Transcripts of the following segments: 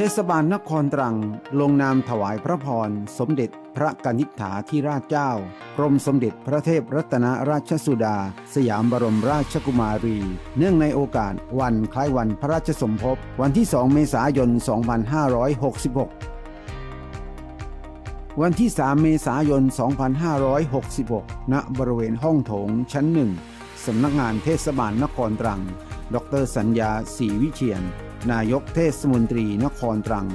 เทศบาลนครตรัง ลงนามถวายพระพร สมเด็จพระกนิษฐาธิราชเจ้ากรมสมเด็จพระเทพรัตนราชสุดา สยามบรมราชกุมารี เนื่องในโอกาสวันคล้ายวันพระราชสมภพ วันที่ 2 เมษายน 2566 วันที่ 3 เมษายน 2566 ณ บริเวณห้องโถงชั้นหนึ่งสำนักงานเทศบาลนครตรัง ดรสัญญาศรีวิเชียน นายกเทศมนตรีนครตรัง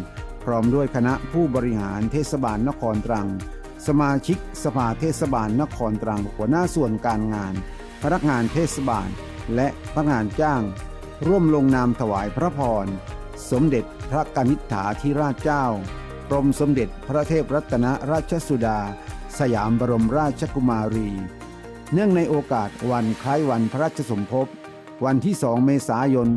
พร้อมด้วยคณะผู้บริหารเทศบาลนครตรัง สมาชิกสภาเทศบาลนครตรัง หัวหน้าส่วนการงาน พนักงานเทศบาล และพนักงานจ้าง ร่วมลงนามถวายพระพร สมเด็จพระกนิษฐาธิราชเจ้ากรมสมเด็จพระเทพรัตนราชสุดา สยามบรมราชกุมารี เนื่องในโอกาสวันคล้ายวันพระราชสมภพ วันที่ 2 เมษายน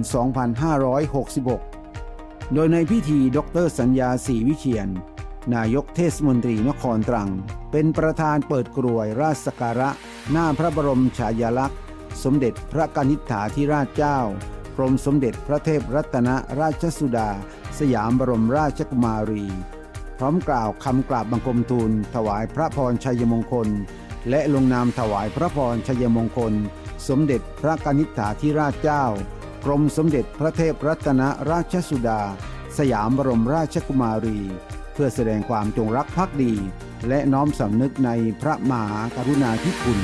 2566 โดยในพิธีดรสัญญาศรีวิเชียน นายกเทศมนตรีนครตรัง เป็นประธานเปิดกรวยราชสกการะ หน้าพระบรมฉายาลักษณ์ สมเด็จพระกนิษฐาธิราชเจ้ากรมสมเด็จพระเทพรัตนราชสุดา สยามบรมราชกุมารี พร้อมกล่าวคำกราบบังคมทูล ถวายพระพรชัยมงคล และลงนามถวายพระพรชัยมงคล สมเด็จพระกนิษฐาธิราชเจ้า กรมสมเด็จพระเทพรัตนราชสุดา สยามบรมราชกุมารี เพื่อแสดงความจงรักภักดี และน้อมสำนึกในพระมหากรุณาธิคุณ